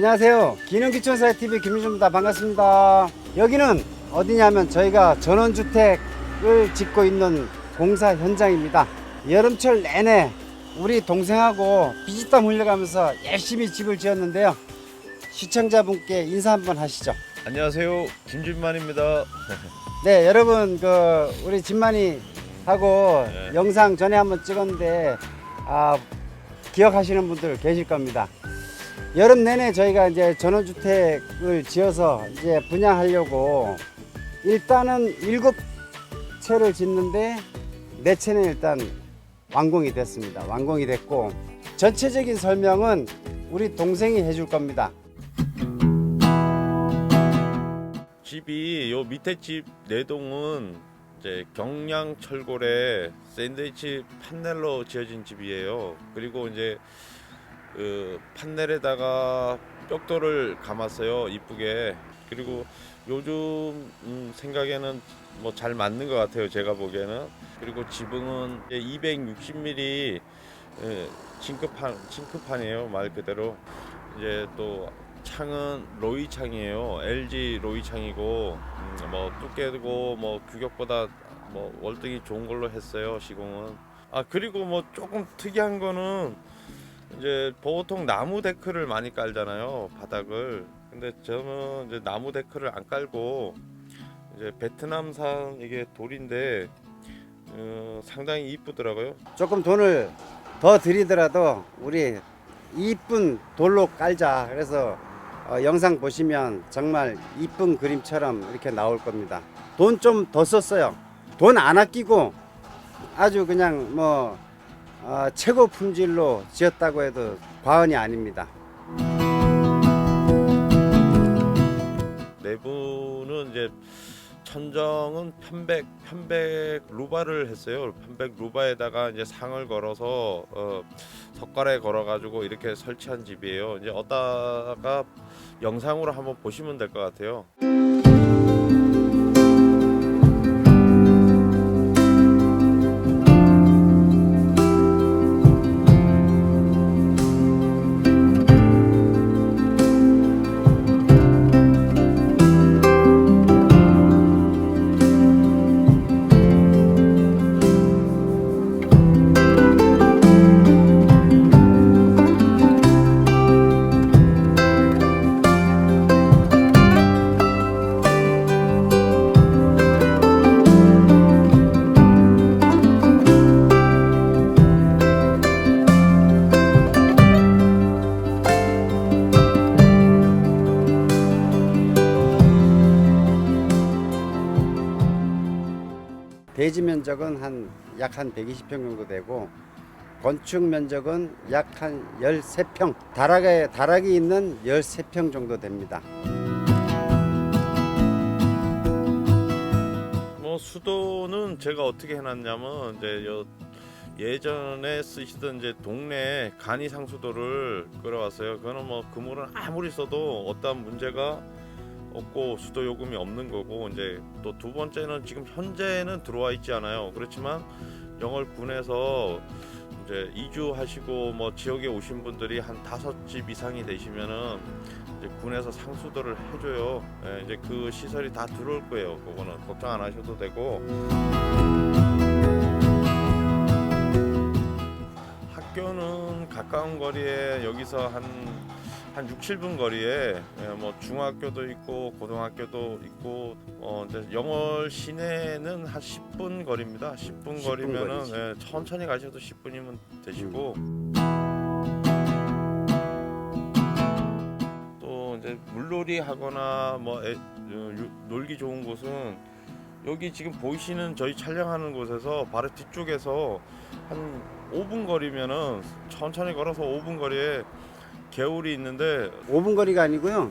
안녕하세요. 기능기촌사의 TV 김민주입니다. 반갑습니다. 여기는 어디냐면 저희가 전원주택을 짓고 있는 공사 현장입니다. 여름철 내내 우리 동생하고 비지땀 흘려가면서 열심히 집을 지었는데요. 시청자분께 인사 한번 하시죠. 안녕하세요 김진만입니다 네, 여러분 그 우리 진만이 하고 네. 영상 전에 한번 찍었는데 아, 기억하시는 분들 계실 겁니다. 여름 내내 저희가 이제 전원주택을 지어서 이제 분양하려고 일단은 일곱 채를 짓는데 네 채는 일단 완공이 됐습니다. 완공이 됐고 전체적인 설명은 우리 동생이 해줄 겁니다. 집이 요 밑에 집 네 동은 이제 경량 철골에 샌드위치 판넬로 지어진 집이에요 그리고 이제 그 판넬에다가 벽돌을 감았어요 이쁘게. 그리고 요즘 음, 생각에는 뭐 잘 맞는 것 같아요 제가 보기에는. 그리고 지붕은 260mm 예, 징크판 징크판이에요 말 그대로. 이제 또 창은 로이 창이에요 LG 로이 창이고 음, 뭐 두께고 뭐 규격보다 뭐 월등히 좋은 걸로 했어요 시공은. 아 그리고 뭐 조금 특이한 거는 이제 보통 나무 데크를 많이 깔잖아요 바닥을 근데 저는 이제 나무 데크를 안 깔고 이제 베트남산 이게 돌인데 어, 상당히 이쁘더라고요 조금 돈을 더 들이더라도 우리 이쁜 돌로 깔자. 그래서 어, 영상 보시면 정말 이쁜 그림처럼 이렇게 나올 겁니다. 돈 좀 더 썼어요. 돈 안 아끼고 아주 그냥 뭐 어, 최고 품질로 지었다고 해도 과언이 아닙니다. 내부는 이제 천정은 편백 편백 루바를 했어요. 편백 루바에다가 이제 상을 걸어서 어, 석가래 걸어가지고 이렇게 설치한 집이에요. 이제 어디다가 영상으로 한번 보시면 될 것 같아요. 대지 면적은 한 약 한 120평 정도 되고 건축 면적은 약 한 13평, 다락에 다락이 있는 13평 정도 됩니다. 뭐 수도는 제가 어떻게 해놨냐면 이제 요 예전에 쓰시던 이제 동네 간이 상수도를 끌어왔어요. 그거는 뭐 그물은 아무리 써도 어떠한 문제가 없고 수도 요금이 없는 거고 이제 또 두 번째는 지금 현재는 들어와 있지 않아요. 그렇지만 영월 군에서 이제 이주하시고 뭐 지역에 오신 분들이 한 다섯 집 이상이 되시면은 이제 군에서 상수도를 해줘요. 예, 이제 그 시설이 다 들어올 거예요. 그거는 걱정 안 하셔도 되고. 학교는 가까운 거리에 여기서 한, 한 6, 7분 거리에 예, 뭐 중학교도 있고 고등학교도 있고 어 이제 영월 시내는 한 10분 거리입니다. 10분, 10분 거리면은. 예, 천천히 가셔도 10분이면 되시고 또 이제 물놀이 하거나 뭐 애- 어, 유- 놀기 좋은 곳은 여기 지금 보이시는 저희 촬영하는 곳에서 바로 뒤쪽에서 한 5분 거리면은 천천히 걸어서 5분 거리에 개울이 있는데 5분 거리가 아니고요.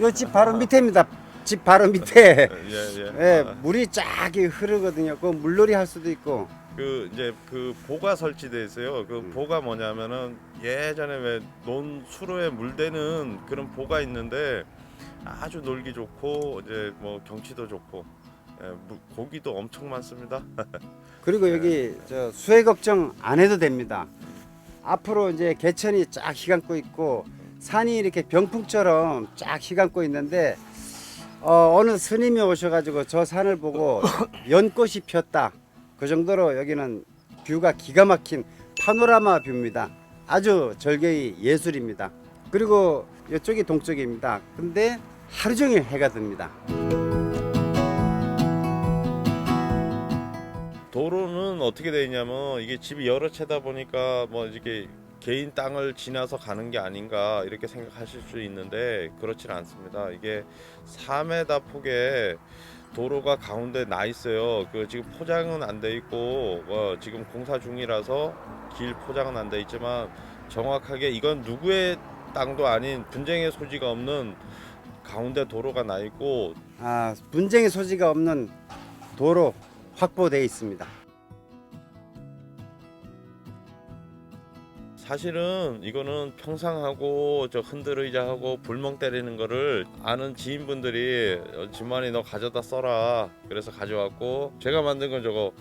요 집 바로 밑에입니다. 집 바로 밑에. 예, 예. 예, 아, 물이 쫙 흐르거든요. 그 물놀이 할 수도 있고. 그 이제 그 보가 설치돼 있어요. 그 음. 보가 뭐냐면은 예전에 왜 논 수로에 물대는 그런 보가 있는데 아주 놀기 좋고 이제 뭐 경치도 좋고 예, 무- 고기도 엄청 많습니다. 그리고 여기 저 수해 걱정 안 해도 됩니다. 앞으로 이제 개천이 쫙 휘감고 있고 산이 이렇게 병풍처럼 쫙 휘감고 있는데 어, 어느 스님이 오셔가지고 저 산을 보고 연꽃이 피었다. 그 정도로 여기는 뷰가 기가 막힌 파노라마 뷰입니다. 아주 절개의 예술입니다. 그리고 이쪽이 동쪽입니다. 근데 하루 종일 해가 듭니다. 어떻게 되어 있냐면 이게 집이 여러 채다 보니까 뭐 이렇게 개인 땅을 지나서 가는 게 아닌가 이렇게 생각하실 수 있는데 그렇지는 않습니다. 이게 4m 폭의 도로가 가운데 나 있어요. 그 지금 포장은 안 돼 있고 어, 지금 공사 중이라서 길 포장은 안 돼 있지만 정확하게 이건 누구의 땅도 아닌 분쟁의 소지가 없는 가운데 도로가 나 있고 아, 분쟁의 소지가 없는 도로 확보되어 있습니다. 사실은 이거는 평상하고 저 흔들 의자하고 불멍 때리는 거를 아는 지인분들이 어, 집만이 너 가져다 써라 그래서 가져왔고 제가 만든 건 저거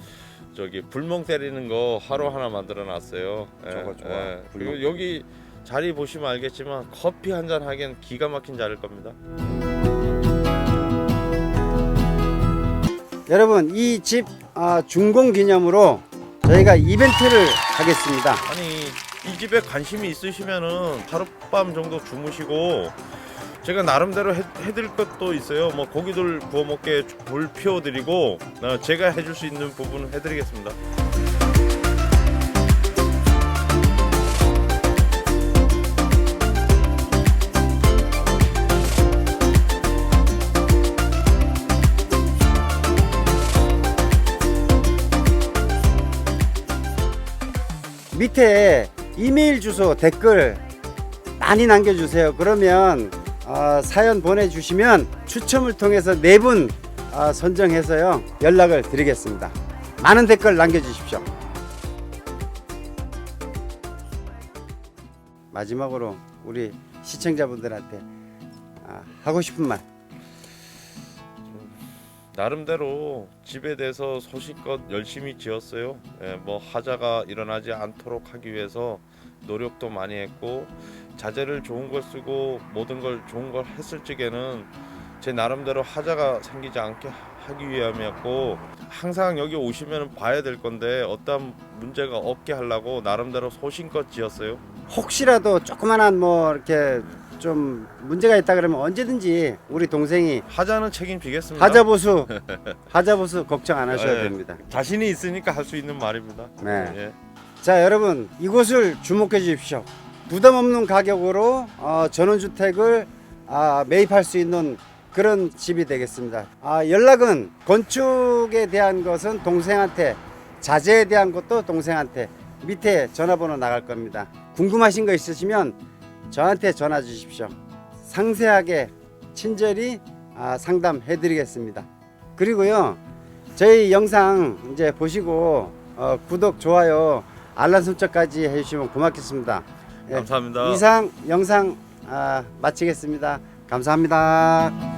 저기 불멍 때리는 거 하루 하나 만들어 놨어요 예, 저거 좋아. 예. 그리고. 여기 자리 보시면 알겠지만 커피 한 잔 하기엔 기가 막힌 자리일 겁니다 여러분 이집 아, 준공 기념으로 저희가 이벤트를 하겠습니다. 아니 이 집에 관심이 있으시면은 하룻밤 정도 주무시고 제가 나름대로 해, 해드릴 것도 있어요. 뭐 고기들 구워 먹게 불 피워드리고 어, 제가 해줄 수 있는 부분은 해드리겠습니다. 밑에 이메일 주소 댓글 많이 남겨주세요. 그러면 어, 사연 보내주시면 추첨을 통해서 네분 어, 선정해서요 연락을 드리겠습니다. 많은 댓글 남겨주십시오. 마지막으로 우리 시청자분들한테 아, 하고 싶은 말. 나름대로 집에 대해서 소신껏 열심히 지었어요. 예, 뭐 하자가 일어나지 않도록 하기 위해서 노력도 많이 했고 자재를 좋은 걸 쓰고 모든 걸 좋은 걸 했을 적에는 제 나름대로 하자가 생기지 않게 하기 위함이었고 항상 여기 오시면 봐야 될 건데 어떤 문제가 없게 하려고 나름대로 소신껏 지었어요. 혹시라도 조그만한 뭐 이렇게 좀 문제가 있다 그러면 언제든지 우리 동생이 하자는 책임지겠습니다. 하자보수 하자보수 걱정 안 하셔야 네. 됩니다. 자신이 있으니까 할 수 있는 말입니다. 네. 예. 자 여러분 이곳을 주목해 주십시오. 부담 없는 가격으로 어, 전원주택을 아, 매입할 수 있는 그런 집이 되겠습니다. 아, 연락은 건축에 대한 것은 동생한테 자재에 대한 것도 동생한테 밑에 전화번호 나갈 겁니다. 궁금하신 거 있으시면 저한테 전화 주십시오. 상세하게 친절히 아, 상담해 드리겠습니다. 그리고요 저희 영상 이제 보시고 어, 구독 좋아요 알람 설정까지 해주시면 고맙겠습니다. 예, 감사합니다. 이상 영상 아, 마치겠습니다. 감사합니다.